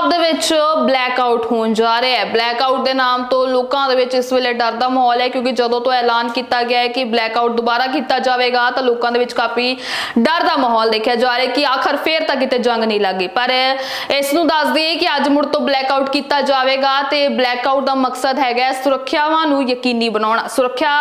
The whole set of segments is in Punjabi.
ਪੰਜਾਬ ਦੇ ਵਿੱਚ ਬਲੈਕਆਊਟ ਹੋਣ ਜਾ ਰਿਹਾ ਹੈ। ਬਲੈਕਆਊਟ ਦੇ ਨਾਮ ਤੋਂ ਲੋਕਾਂ ਦੇ ਵਿੱਚ ਇਸ ਵੇਲੇ ਡਰ ਦਾ ਮਾਹੌਲ ਹੈ ਕਿਉਂਕਿ ਜਦੋਂ ਤੋਂ ਐਲਾਨ ਕੀਤਾ ਗਿਆ ਹੈ ਕਿ ਬਲੈਕ ਆਊਟ ਦੁਬਾਰਾ ਕੀਤਾ ਜਾਵੇਗਾ ਤਾਂ ਲੋਕਾਂ ਦੇ ਵਿੱਚ ਕਾਫੀ ਡਰ ਦਾ ਮਾਹੌਲ ਦੇਖਿਆ ਜਾ ਰਿਹਾ ਕਿ ਆਖਰ ਫੇਰ ਤਾਂ ਕਿਤੇ ਜੰਗ ਨਹੀਂ ਲੱਗੀ। ਪਰ ਇਸ ਨੂੰ ਦੱਸ ਦਈਏ ਕਿ ਅੱਜ ਮੁੜ ਤੋਂ ਬਲੈਕਆਊਟ ਕੀਤਾ ਜਾਵੇਗਾ ਤੇ ਬਲੈਕ ਆਊਟ ਦਾ ਮਕਸਦ ਹੈਗਾ ਸੁਰੱਖਿਆਵਾਂ ਨੂੰ ਯਕੀਨੀ ਬਣਾਉਣਾ। ਸੁਰੱਖਿਆ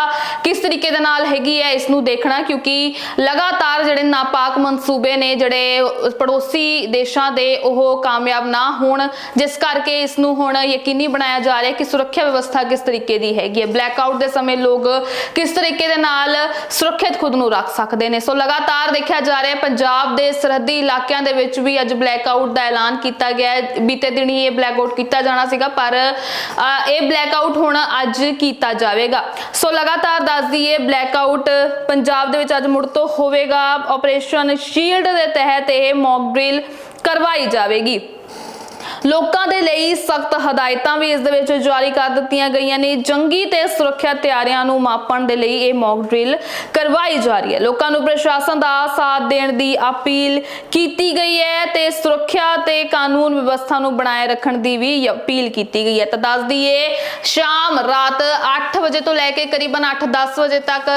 ਕਿਸ ਤਰੀਕੇ ਦੇ ਨਾਲ ਹੈਗੀ ਹੈ ਇਸ ਨੂੰ ਦੇਖਣਾ ਕਿਉਂਕਿ ਲਗਾਤਾਰ ਜਿਹੜੇ ਨਾਪਾਕ ਮਨਸੂਬੇ ਨੇ, ਜਿਹੜੇ ਪੜੋਸੀ ਦੇਸ਼ਾਂ ਦੇ ਉਹ ਕਾਮਯਾਬ ਨਾ ਹੋਣ ਜਿਸ ਕਰਕੇ ਇਸ ਨੂੰ ਹੁਣ ਯਕੀਨੀ ਬਣਾਇਆ ਜਾ ਰਿਹਾ ਕਿ ਸੁਰੱਖਿਆ ਵਿਵਸਥਾ ਕਿਸ ਤਰੀਕੇ ਦੀ ਹੈਗੀ ਹੈ। ਬਲੈਕਆਊਟ ਦੇ ਸਮੇਂ ਲੋਕ ਕਿਸ ਤਰੀਕੇ ਦੇ ਨਾਲ ਸੁਰੱਖਿਅਤ ਖੁਦ ਨੂੰ ਰੱਖ ਸਕਦੇ ਨੇ। ਸੋ ਲਗਾਤਾਰ ਦੇਖਿਆ ਜਾ ਰਿਹਾ ਹੈ ਪੰਜਾਬ ਦੇ ਸਰਹੱਦੀ ਇਲਾਕਿਆਂ ਦੇ ਵਿੱਚ ਵੀ ਅੱਜ ਬਲੈਕਆਊਟ ਦਾ ਐਲਾਨ ਕੀਤਾ ਗਿਆ ਹੈ। ਬੀਤੇ ਦਿਨੀ ਇਹ ਬਲੈਕਆਊਟ ਕੀਤਾ ਜਾਣਾ ਸੀਗਾ ਪਰ ਅ, ਇਹ ਬਲੈਕਆਊਟ ਹੁਣ ਅੱਜ ਕੀਤਾ ਜਾਵੇਗਾ। ਸੋ ਲਗਾਤਾਰ ਦੱਸ ਦਈਏ ਬਲੈਕਆਊਟ ਪੰਜਾਬ ਦੇ ਵਿੱਚ ਅੱਜ ਮੁੜ ਤੋਂ ਹੋਵੇਗਾ। ਆਪਰੇਸ਼ਨ ਸ਼ੀਲਡ ਦੇ ਤਹਿਤ ਇਹ ਮੌਕ ਡਰਿਲ ਕਰਵਾਈ ਜਾਵੇਗੀ। ਲੋਕਾਂ ਦੇ ਲਈ ਸਖਤ ਹਦਾਇਤਾਂ ਵੀ ਇਸ ਦੇ ਵਿੱਚ ਜਾਰੀ ਕਰ ਦਿੱਤੀਆਂ ਗਈਆਂ ਨੇ। ਜੰਗੀ ਤੇ ਸੁਰੱਖਿਆ ਤਿਆਰੀਆਂ ਨੂੰ ਮਾਪਣ ਦੇ ਲਈ ਇਹ ਮੌਕ ਡਰਿਲ ਕਰਵਾਈ ਜਾ ਰਹੀ ਹੈ। ਲੋਕਾਂ ਨੂੰ ਪ੍ਰਸ਼ਾਸਨ ਦਾ ਸਾਥ ਦੇਣ ਦੀ ਅਪੀਲ ਕੀਤੀ ਗਈ ਹੈ ਤੇ ਸੁਰੱਖਿਆ ਤੇ ਕਾਨੂੰਨ ਵਿਵਸਥਾ ਨੂੰ ਬਣਾਏ ਰੱਖਣ ਦੀ ਵੀ ਅਪੀਲ ਕੀਤੀ ਗਈ ਹੈ। ਤਾਂ ਦੱਸ ਦਈਏ, ਸ਼ਾਮ ਰਾਤ 8 ਵਜੇ ਤੋਂ ਲੈ ਕੇ ਕਰੀਬਨ 8-10 ਵਜੇ ਤੱਕ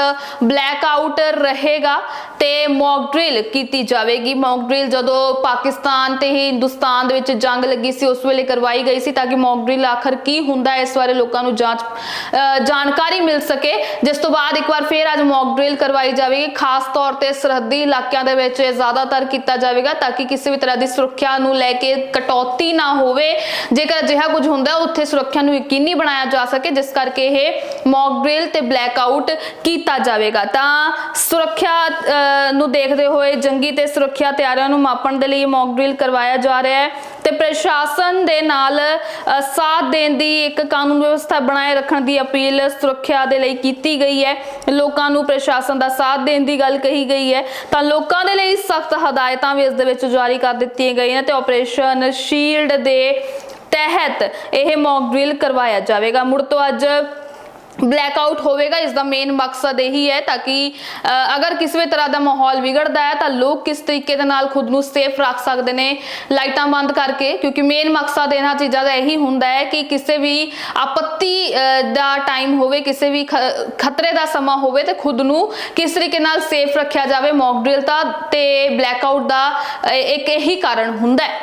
ਬਲੈਕ ਆਊਟ ਰਹੇਗਾ ਤੇ ਮੌਕ ਡਰਿਲ ਕੀਤੀ ਜਾਵੇਗੀ। ਮੌਕ ਡਰਿਲ ਜਦੋਂ ਪਾਕਿਸਤਾਨ ਤੇ ਹੀ ਹਿੰਦੁਸਤਾਨ ਦੇ ਵਿੱਚ ਜੰਗ ਲੱਗੀ ਸੀ ਉਸ ਵੇਲੇ ਕਰਵਾਈ ਗਈ ਸੀ ਤਾਂ ਕਿ ਮੌਕ ਡਰਿਲ ਆਖਰ ਕੀ ਹੁੰਦਾ ਇਸ ਬਾਰੇ ਲੋਕਾਂ ਨੂੰ ਜਾਂਚ ਜਾਣਕਾਰੀ ਮਿਲ ਸਕੇ। ਜਿਸ ਤੋਂ ਬਾਅਦ ਇੱਕ ਵਾਰ ਫੇਰ ਅੱਜ ਮੌਕ ਡਰਿਲ ਕਰਵਾਈ ਜਾਵੇਗੀ। ਖਾਸ ਤੌਰ ਤੇ ਸਰਹੱਦੀ ਇਲਾਕਿਆਂ ਦੇ ਵਿੱਚ ਜ਼ਿਆਦਾਤਰ ਕੀਤਾ ਜਾਵੇਗਾ ਤਾਂ ਕਿ ਕਿਸੇ ਵੀ ਤਰ੍ਹਾਂ ਦੀ ਸੁਰੱਖਿਆ ਨੂੰ ਲੈ ਕੇ ਕਟੌਤੀ ਨਾ ਹੋਵੇ। ਜੇਕਰ ਅਜਿਹਾ ਕੁਝ ਹੁੰਦਾ ਉੱਥੇ ਸੁਰੱਖਿਆ ਨੂੰ ਯਕੀਨੀ ਬਣਾਇਆ ਜਾ ਸਕੇ ਜਿਸ ਕਰਕੇ ਇਹ ਮੌਕ ਡਰਿਲ ਤੇ ਬਲੈਕ ਆਊਟ ਕੀਤਾ ਜਾਵੇਗਾ। ਤਾਂ ਸੁਰੱਖਿਆ ਅ, ਨੂੰ ਦੇਖਦੇ ਹੋਏ ਜੰਗੀ ਤੇ ਸੁਰੱਖਿਆ ਤਿਆਰੀਆਂ ਨੂੰ ਮਾਪਣ ਦੇ ਲਈ ਮੌਕ ਡਰਿਲ ਕਰਵਾਇਆ ਜਾ ਰਿਹਾ ਹੈ। ਤੇ ਪ੍ਰਸ਼ਾਸਨ ਦੇ ਨਾਲ ਸਾਥ ਦੇਣ ਦੀ ਇੱਕ ਕਾਨੂੰਨ ਵਿਵਸਥਾ ਬਣਾਏ ਰੱਖਣ ਦੀ ਅਪੀਲ ਸੁਰੱਖਿਆ ਦੇ ਲਈ ਕੀਤੀ ਗਈ ਹੈ। ਲੋਕਾਂ ਨੂੰ ਪ੍ਰਸ਼ਾਸਨ ਦਾ ਸਾਥ ਦੇਣ ਦੀ ਗੱਲ ਕਹੀ ਗਈ ਹੈ। ਤਾਂ ਲੋਕਾਂ ਦੇ ਲਈ ਸਖਤ ਹਦਾਇਤਾਂ ਵੀ ਇਸ ਦੇ ਵਿੱਚ ਜਾਰੀ ਕਰ ਦਿੱਤੀਆਂ ਗਈਆਂ ਨੇ ਤੇ ਆਪਰੇਸ਼ਨ ਸ਼ੀਲਡ ਦੇ ਤਹਿਤ ਇਹ ਮੌਕ ਡਰਿਲ ਕਰਵਾਇਆ ਜਾਵੇਗਾ। ਮੁੜ ਤੋਂ ਅੱਜ ਬਲੈਕ ਆਊਟ ਹੋਵੇਗਾ, ਇਸ ਦਾ ਮੇਨ ਮਕਸਦ ਇਹੀ ਹੈ ਤਾਂ ਕਿ ਅਗਰ ਕਿਸੇ ਵੀ ਤਰ੍ਹਾਂ ਦਾ ਮਾਹੌਲ ਵਿਗੜਦਾ ਹੈ ਤਾਂ ਲੋਕ ਕਿਸ ਤਰੀਕੇ ਦੇ ਨਾਲ ਖੁਦ ਨੂੰ ਸੇਫ ਰੱਖ ਸਕਦੇ ਨੇ ਲਾਈਟਾਂ ਬੰਦ ਕਰਕੇ, ਕਿਉਂਕਿ ਮੇਨ ਮਕਸਦ ਇਹਨਾਂ ਚੀਜ਼ਾਂ ਦਾ ਇਹੀ ਹੁੰਦਾ ਹੈ ਕਿ ਕਿਸੇ ਵੀ ਆਪੱਤੀ ਦਾ ਟਾਈਮ ਹੋਵੇ, ਕਿਸੇ ਵੀ ਖ- ਖਤਰੇ ਦਾ ਸਮਾਂ ਹੋਵੇ ਤੇ ਖੁਦ ਨੂੰ ਕਿਸ ਤਰੀਕੇ ਨਾਲ ਸੇਫ ਰੱਖਿਆ ਜਾਵੇ ਮੌਕ ਡਰਿਲ ਦਾ ਤੇ ਬਲੈਕਆਊਟ ਦਾ ਇੱਕ ਇਹੀ ਕਾਰਨ ਹੁੰਦਾ ਹੈ।